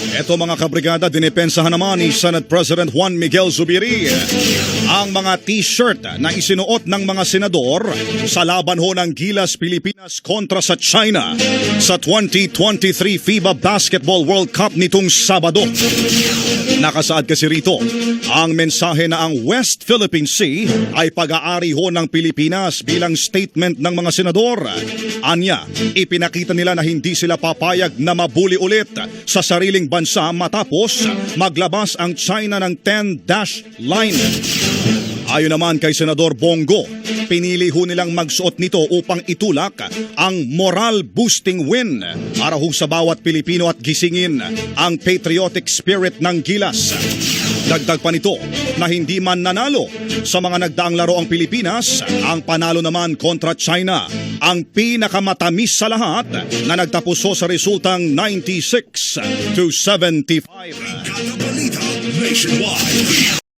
Ito mga kabrigada, dinipensahan naman ni Senate President Juan Miguel Zubiri ang mga t-shirt na isinuot ng mga senador sa laban ho ng Gilas Pilipinas kontra sa China sa 2023 FIBA Basketball World Cup nitong Sabado. Nakasaad kasi rito ang mensahe na ang West Philippine Sea ay pag-aari ho ng Pilipinas bilang statement ng mga senador. Anya, ipinakita nila na hindi sila papayag na mabuli ulit sa sariling bansa matapos maglabas ang China ng 10-dash line. Ayon naman kay Senador Bongo, pinili ho nilang magsuot nito upang itulak ang moral boosting win para ho sa bawat Pilipino at gisingin ang patriotic spirit ng Gilas. Dagdag pa nito na hindi man nanalo sa mga nagdaang laro ang Pilipinas, ang panalo naman kontra China ang pinakamatamis sa lahat na nagtapos sa resultang 96 to 75. Balita Nationwide.